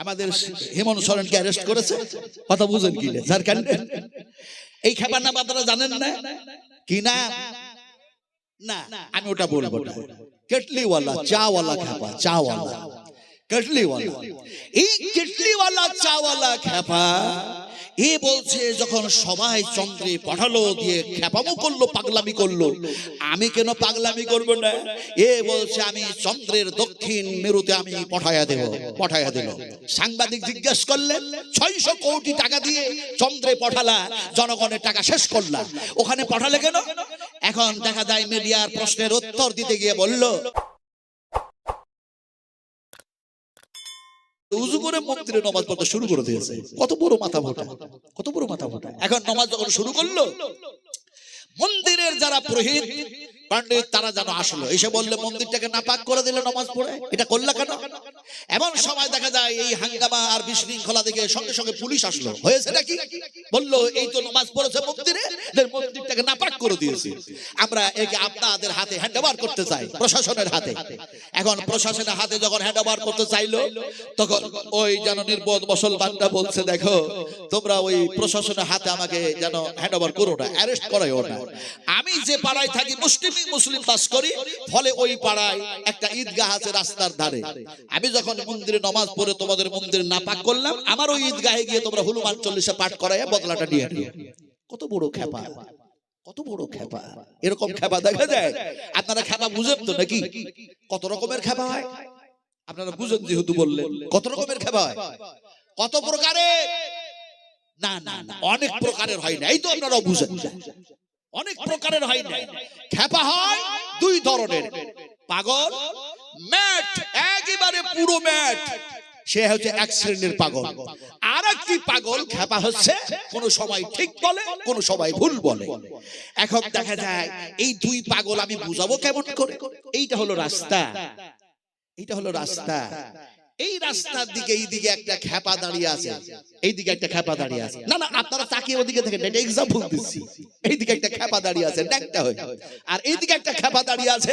আমাদের হেমন্ত সরেনকে অ্যারেস্ট করেছে। কথা বুঝেন কি ঝাড়খণ্ড এই খাবার নাম আপনারা জানেন না? কি না? না আমি ওটা বলব না। কেটলিওয়ালা চাওয়ালা খাপা চাওয়ালা। কেটলিওয়ালা। এই কেটলিওয়ালা চাওয়ালা খাপা এ বলছে যখন সবাই চন্দ্রে পাঠালো দিয়ে খেপামো করল পাগলামি করল। আমি কেন পাগলামি করব না? এ বলছে আমি চন্দ্রের দক্ষিণ মেরুতে আমি পাঠাইয়া দেব, পাঠাইয়া দিল। সাংবাদিক জিজ্ঞেস করলেন, ছয়শো কোটি টাকা দিয়ে চন্দ্রে পাঠালা, জনগণের টাকা শেষ করলা। ওখানে পাঠালে কেন? এখন দেখা যায় মিডিয়ার প্রশ্নের উত্তর দিতে গিয়ে বলল, উজু করে মন্দিরে নমাজ পড়তে শুরু করে দিয়েছে। কত বড় মাথা মোটা, কত বড় মাথা মোটা। এখন নমাজ যখন শুরু করল মন্দিরের যারা পুরোহিত পান্ডিত তারা যেন আসলো। এসে বললে, মন্দিরটাকে নাপাক করে দিলে নমাজ পড়ে? এটা করলে কেন? এমন সময় দেখা যায়, এই হাঙ্গামা আর বিশৃঙ্খলা দেখে সঙ্গে সঙ্গে পুলিশ আসলো। হয়েছে নাকি? বলল, এই তো নমাজ পড়েছে মন্দিরে মন্দিরটাকে নাপাক করে দিয়েছে। আমরা একে আপনাদের হাতে হ্যান্ডওভার করতে চাই, প্রশাসনের হাতে। এখন প্রশাসনের হাতে যখন হ্যান্ড ওভার করতে চাইলো, তখন ওই যেন নির্বোধ মুসলমানরা বলছে, দেখো, তোমরা ওই প্রশাসনের হাতে আমাকে যেন হ্যান্ড ওভার করো না অ্যারেস্ট করাইও না। আমি যে পাড়ায় থাকি মুসলিম মুসলিম বাস করি, ফলে ওই পাড়ায় একটা ঈদগাহ আছে রাস্তার ধারে। আমি যখন মন্দিরে নমাজ পড়ে তোমাদের মন্দিরে না পাক করলাম, আমার ওই ঈদগাহে গিয়ে তোমরা হনুমান চল্লিশে পাঠ করাইয়া বদলাটা নিয়ে নিও। কত বড় খেপা কত বড় খেপা। এরকম খেপা দেখা যায়। আপনারা খেপা বুঝেন তো নাকি? কত রকমের খেপা হয়? আপনারা বুঝেন যেহেতু বললেন। কত রকমের খেপা হয়? কত প্রকারের না না না অনেক প্রকারের হয় না। এই তো আপনারা বুঝেন। অনেক প্রকারের হয় না। খেপা হয় দুই ধরনের। পাগল ম্যাট একেবারে পুরো ম্যাট। সে হচ্ছে এক শ্রেণির পাগল। আর একটি পাগল খেপা হচ্ছে, কোন সময় ঠিক বলে, কোন সময় ভুল বলে। এখন দেখা যায়, এই দুই পাগল আমি বুঝাবো কেমন করে? এইটা হলো রাস্তা। এইটা হলো রাস্তা। এই রাস্তার দিকে, এই দিকে একটা খেপা দাঁড়িয়ে আছে। এই দিকে একটা খেপা দাঁড়িয়ে আছে। না না, আপনারা তাকিয়ে ওদিকে দেখেন, এটা এক্সাম্পল দিচ্ছি। এই দিকে একটা খেপা দাঁড়িয়ে আছে ড্যাংটা হয়ে। আর এই দিকে একটা খেপা দাঁড়িয়ে আছে,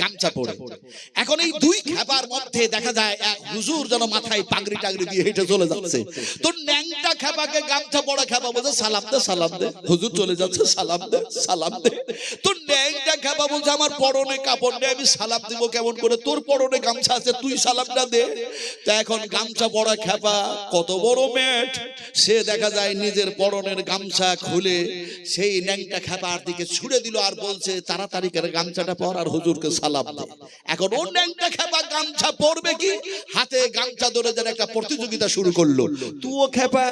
গামছা পরে এখন এই দুই খেপার মধ্যে দেখা যায় এক হুজুর যেন মাথায় পাগড়ি টাগড়ি দিয়ে হেঁটে চলে যাচ্ছে। তো ন্যাংটা খেপাকে গামছা পড়া খেপা বলছে, সালাম দে সালাম দে। হুজুর চলে যাচ্ছে, সালাম দে সালাম দে। তো ন্যাংটা খেপা বলছে আমার পরনে কাপড় নেই, আমি সালাম দিব কেমন করে? তোর পরনে গামছা আছে, তুই সালামটা দে। তা এখন গামছা পড়া খেপা কত বড় ম্যাট। সে দেখা যায় নিজের পরনের গামছা খুলে, সেই ন্যাংটা খেপার দিকে ছুড়ে দিল আর বলছে, তাড়াতাড়ি করে গামছাটা পর আর হুজুরকে সালাম দে। এখন ও ন্যাংটা খেপা গামছা পরবে কি? হাতে গামছা ধরে যেন একটা প্রতিযোগিতা শুরু করল। তুও খেপা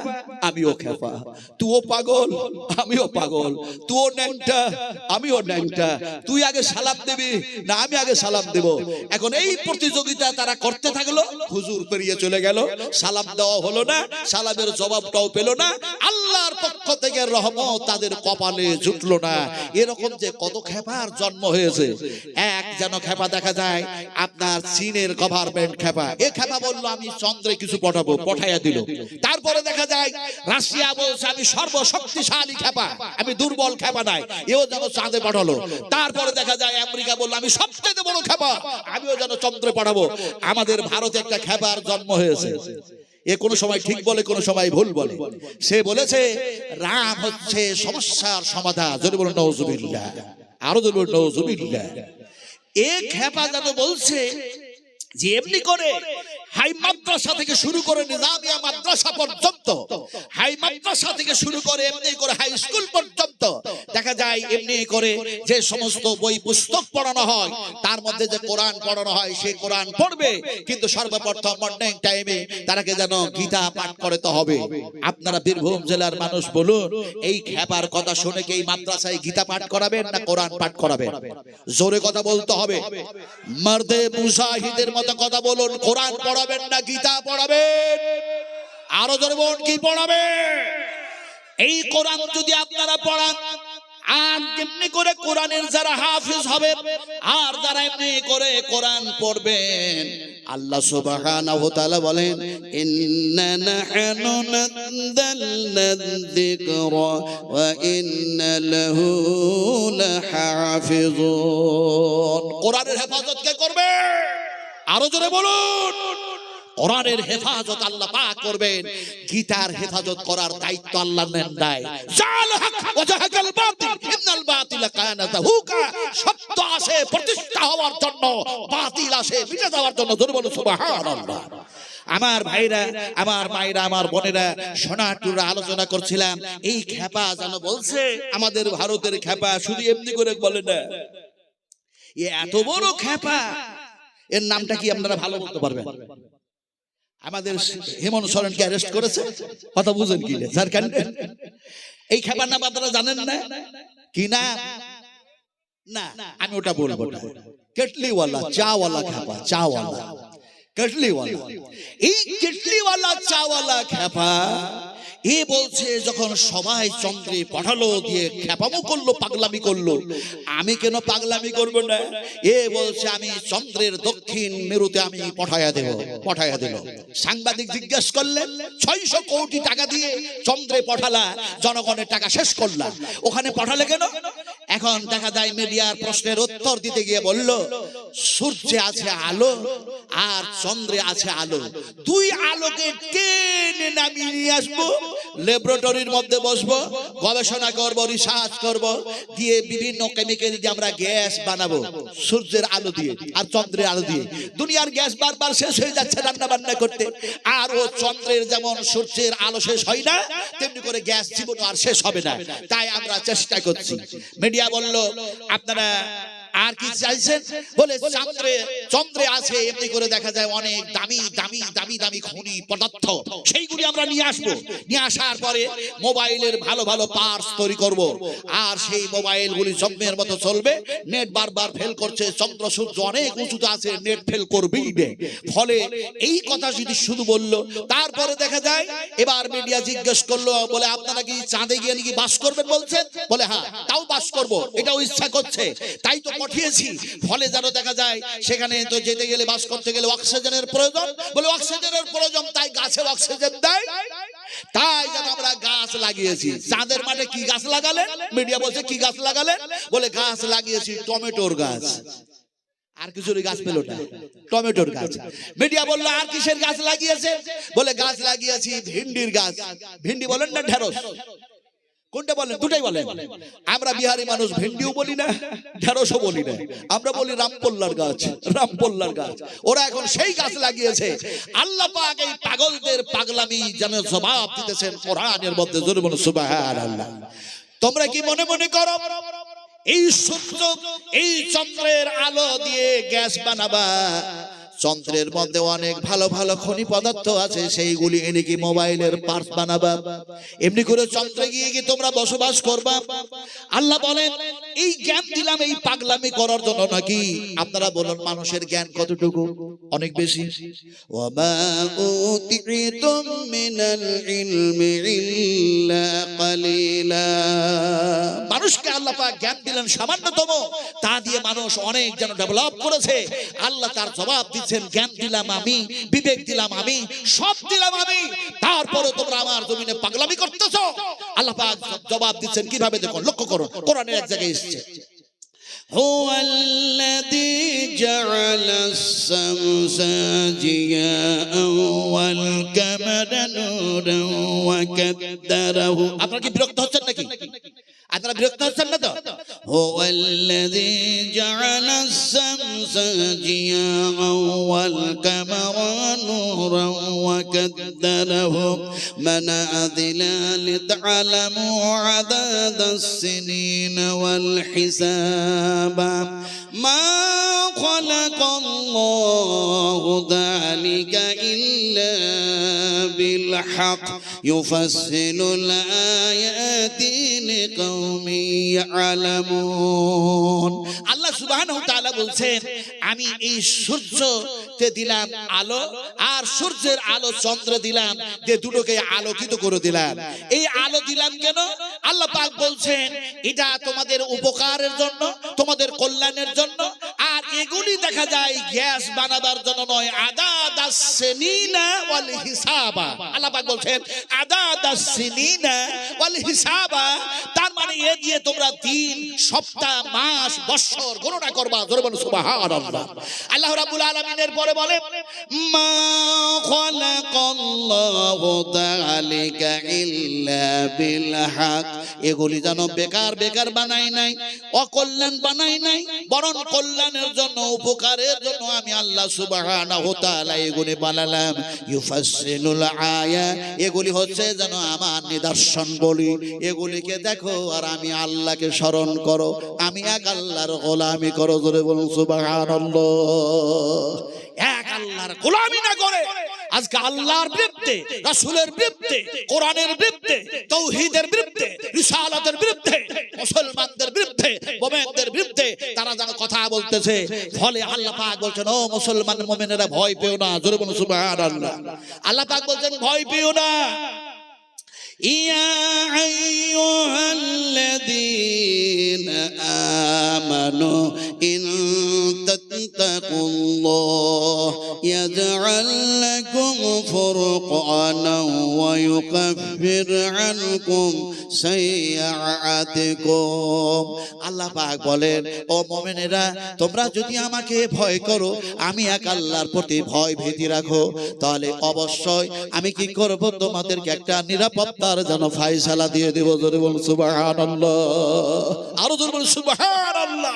আমিও খেপা তুও পাগল, আমিও পাগল। তুও ন্যাংটা, আমিও ন্যাংটা। তুই আগে সালাম দিবি, না আমি আগে সালাম দেব। এখন এই প্রতিযোগিতা তারা করতে থাকল, হুজুর পেরিয়ে চলে গেল, সালাম দেওয়া হলো না, সালামের জবাবটাও পেল না, আল্লাহর পক্ষ থেকে রহমত তাদের কপালে জুটলো না। এরকম যে কত খেপার জন্ম হয়েছে, এক যেন খেপা দেখা যায়, আপনার চীনের গভর্নমেন্ট খেপা। এ খেপা বলল, আমি চন্দ্রে কিছু পঠাবো পঠাইয়া দিল। তারপরে দেখা যায়, রাশিয়া বলছে, আমি সর্বশক্তিশালী খেপা, আমি দুর্বল খেপা নাই, এও যেন চাঁদে পাঠালো। তারপরে দেখা যায় আমেরিকা বলল, আমি সবচেয়ে বড় খেপা। আমিও যেন চন্দ্রে পাঠাবো। আমাদের ভারতে একটা খেপার জন্ম হয়েছে। এ কোনো সময় ঠিক বলে, কোনো সময় ভুল বলে। সে বলেছে, রাম হচ্ছে সমস্যার সমাধান। যদি বলুন নজুবিল্লা আরও যদি বলুন নজুবিল্লা এ খেপা যেন বলছে যে এমনি করে হাই মাদ্রাসা থেকে শুরু করে নিজামিয়া মাদ্রাসা পর্যন্ত, হাই মাদ্রাসা থেকে শুরু করে এমনি করে হাই স্কুল পর্যন্ত দেখা যায় এমনি করে যে সমস্ত বই পুস্তক পড়ানো হয়, তার মধ্যে যে কোরআন পড়ানো হয় সেই কোরআন পড়বে। কিন্তু সর্বপ্রথম মর্নিং টাইমে তারাকে যেন গীতা পাঠ করতে হবে। আপনারা বীরভূম জেলার মানুষ বলুন, এই খেপার কথা শুনে কি মাদ্রাসায় গীতা পাঠ করাবেন না কোরআন পাঠ করাবেন? জোরে কথা বলতে হবে। মর্দে মুজাহিদের মতো কথা বলুন, কোরআন পড়াবেন না, গীতা পড়াবেন? আরও জোরে বলুন, কি পড়াবে এই কোরআন যদি আপনারা পড়ান আর এমনি করে কোরআনের যারা হাফিজ হবে, আর যারা এমনি করে কোরআন পড়বেন। আল্লাহ সুবহানাহু তাআলা বলেন, ইন্না নাহনু নাযালনা যিকরা ওয়া ইন্না লাহু লাহাফিজুন। কোরআনের হেফাজত কে করবে? আরও জোরে বলুন। কোরআনের হেফাজত আল্লাহ পাক করবেন। গীতার হেফাজত করার দায়িত্ব আল্লাহ নেন দেয় জাল হক ওয়া জাহাকাল বাতিল, ইন্নাল বাতিলা কানা যাহুকা সত্য আসে, প্রতিষ্ঠা হওয়ার জন্য, বাতিল আসে মিটে যাওয়ার জন্য জোরে বলো সুবহানাল্লাহ। আমার ভাইরা, আমার মায়েরা, আমার বোনেরা সোনাটুরা আলোচনা করছিলাম, এই খেপা যেন বলছে, আমাদের ভারতের খেপা শুধু এমনি করে বলে না। এত বড় খেপা, এর নামটা কি আপনারা ভালো বলতে পারবেন? আমাদের হেমন্ত সরেনকে অ্যারেস্ট করেছে? কথা বুঝেন কি ঝাড়খণ্ডে এই খেপার নাম আপনারা জানেন না? কি না? না আমি ওটা বলব না। কেটলিওয়ালা চাওয়ালা খেপা চাওয়ালা। কেটলিওয়ালা। এই কেটলিওয়ালা চাওয়ালা খেপা এ বলছে, যখন সবাই চন্দ্রে পাঠালো, দিয়ে খেপামো করল, পাগলামি করল। আমি কেন পাগলামি করব না? এ বলছে, আমি চন্দ্রের দক্ষিণ মেরুতে আমি পাঠাইয়া দেব, পাঠাইয়া দিল। সাংবাদিক জিজ্ঞেস করলেন ছয়শো কোটি টাকা দিয়ে চন্দ্রে পাঠালা, জনগণের টাকা শেষ করলা। ওখানে পাঠালে কেন? এখন দেখা যায়, মিডিয়ার প্রশ্নের উত্তর দিতে গিয়ে বলল, সূর্যে আছে আলো আর চন্দ্রে আছে আলো। দুই আলোকে টেনে নামিয়ে নিয়ে আসব। ল্যাবরেটরির মধ্যে বসবো, গবেষণা করব রিসার্চ করব, দিয়ে বিভিন্ন কেমিক্যাল দিয়ে আমরা গ্যাস বানাবো, সূর্যের আলো দিয়ে আর চন্দ্রের আলো দিয়ে। দুনিয়ার গ্যাস বারবার শেষ হয়ে যাচ্ছে রান্না বান্না করতে। আর ও চন্দ্রের যেমন সূর্যের আলো শেষ হয় না, তেমনি করে গ্যাস জীবন আর শেষ হবে না। তাই আমরা চেষ্টা করছি। মিডিয়া বলল, আপনারা আর কি চাইছেন? বলে চন্দ্রে চন্দ্রে আছে, এমনি করে দেখা যায় অনেক দামি দামি দামি দামি খনি, পদার্থ। সেইগুলি আমরা নিয়ে আসব। নিয়ে আসার পরে মোবাইলের ভালো ভালো পার্টস তৈরি করব। আর সেই মোবাইলগুলি জম্মের মতো চলবে। নেট বারবার ফেল করছে, চন্দ্র, সূর্য অনেক উঁচুতে আছে নেট ফেল করবেই ফলে এই কথা যদি শুধু বলল, তারপরে দেখা যায়, এবার মিডিয়া জিজ্ঞেস করল, বলে, আপনারা কি চাঁদে গিয়ে নাকি বাস করবেন? বলছেন। বলে হ্যাঁ তাও বাস করব। এটাও ইচ্ছা করছে। তাই তো পাঠিয়েছি। ফলে যেন দেখা যায়, সেখানে তো যেতে গেলে, বাস করতে গেলে অক্সিজেনের প্রয়োজন। বলে, অক্সিজেনের প্রয়োজন, তাই গাছে অক্সিজেন দেয়। তাই যেন আমরা গাছ লাগিয়েছি। চাঁদের মাঠে কি গাছ লাগালেন? মিডিয়া বলছে, কি গাছ লাগালেন? বলে, গাছ লাগিয়েছি, টমেটোর গাছ। আর কিছুর গাছ পেল না। টমেটোর গাছ। মিডিয়া বলল, আর কিসের গাছ লাগিয়েছে? বলে, গাছ লাগিয়েছি, ভিন্ডির গাছ। ভিন্ডি বলেন না, ঢেঁড়স? কোনটা বলেন? দুটাই বলেন। আমরা বিহারি মানুষ, ভেন্ডিও বলি না, ঢেঁড়সও বলি না। আমরা বলি রামপল্লার গাছ রামপল্লার গাছ। ওরা এখন সেই গাছ লাগিয়েছে। আল্লাহ পাক এই পাগলদের পাগলামি যেন জবাব দিতেছেন কোরআনের মধ্যে, জোরে বলো সুবহানাল্লাহ। তোমরা কি মনে মনে করো, এই সূর্য এই চন্দ্রের আলো দিয়ে গ্যাস বানাবা যন্ত্রের মধ্যে অনেক ভালো ভালো খনি পদার্থ আছে, সেইগুলি এনে কি মোবাইলের পার্ট বানাবা? এমনি করে যন্ত্রে গিয়ে কি তোমরা বসবাস করবা? আল্লাহ বলেন, এই জ্ঞান দিলাম, এই পাগলামি করার জন্য নাকি? আপনারা বলুন, মানুষের জ্ঞান কতটুকু? অনেক বেশি। ইল্লা কালিলা। মানুষকে আল্লাহ পাক জ্ঞান দিলেন সামান্যতম তা দিয়ে মানুষ অনেক যেন ডেভেলপ করেছে আল্লাহ তার জবাব দিচ্ছেন জ্ঞান দিলাম আমি বিবেক দিলাম আমি সব দিলাম আমি তারপরে তোমরা আমার জমিনে পাগলামি করতেছো আল্লাহ পাক জবাব দিচ্ছেন কিভাবে দেখো লক্ষ্য করো কোরআনের এক জায়গায় এসেছে هو الذي جعل الشمس ضياء والقمر نورا وقدره আপনারা কি বিরক্ত হচ্ছেন নাকি আপনারা বিরক্ত হচ্ছেন না তো হুয়াল্লাযী জাআলাস শামসা জিয়াআন ওয়াল কামারা নূরান ওয়া কাদ্দারাহু মানাযিলা লিতা'লামু আদাদাস সিনিন ওয়াল হিসাবা মা খালাকাল্লাহু যালিকা ইল্লা بالحق يفصل الآيات لقوم يعلمون আল্লাহ সুবহানাহু তাআলা বলছেন আমি এই সূর্যতে দিলাম আলো আর সূর্যের আলো চন্দ্র দিলাম যে দুটোকে আলোকিত করে দিলাম এই আলো দিলাম কেন আল্লাহ পাক বলছেন এটা তোমাদের উপকারের জন্য তোমাদের কল্যাণের জন্য আর এগুলি দেখা যায় গ্যাস বানাবার জন্য নয়। আদা দাসিনা ওয়াল হিসাবা। আল্লাহ পাক বলছেন আদা দাসিনা ওয়াল হিসাবা, তার মানে এ দিয়ে তোমরা দিন, সপ্তাহ, মাস, বছর গণনা করবা। ধরে বলো সুবহানাল্লাহ। আল্লাহ রাব্বুল আলামিনের পরে বলে, মা খলাকাল্লাহু তাআলা ইল্লা বিল হক। এগুলি যেন বেকার বেকার বানাই নাই, অকল্যাণ বানাই নাই, বরং কল্যাণের জন্য, উপকারের জন্য আমি আল্লাহ তাআলা এগুলি বানালাম। ইউফাসসিলুল আয়া, এগুলি হচ্ছে যেন আমার নিদর্শন বলি। এগুলিকে দেখো আর আমি আল্লাহকে স্মরণ করো। আমি এক আল্লাহর গোলামি করো, জোরে বলুন সুবহানাল্লাহ। এক আল্লাহর গোলামি না করে আজকে আল্লাহর বিরুদ্ধে রাসূলের বিরুদ্ধে কোরআনের বিরুদ্ধে তৌহিদের বিরুদ্ধে রিসালাতের বিরুদ্ধে মুসলমানদের বিরুদ্ধে মোমেনদের বিরুদ্ধে তারা যেন কথা বলতেছে ফলে আল্লাহ পাক বলছেন ও মুসলমান মোমেনেরা ভয় পেও না জোরে বলুন সুবহানাল্লাহ আল্লাহ পাক বলছেন ভয় পেও না يا أيها الذين آمنوا إن تتقوا الله يجعل لكم فرقانا ويكفر عنكم سيئاتكم আল্লাহ পাক বলেন ও মোমেনেরা তোমরা যদি আমাকে ভয় করো আমি এক আল্লাহর প্রতি ভয় ভীতি রাখো তাহলে অবশ্যই আমি কি করব তোমাদেরকে একটা নিরাপত্তার যেন ফাইসালা দিয়ে দেব জোরে বলুন সুবহানাল্লাহ আরো জোরে বলুন সুবহানাল্লাহ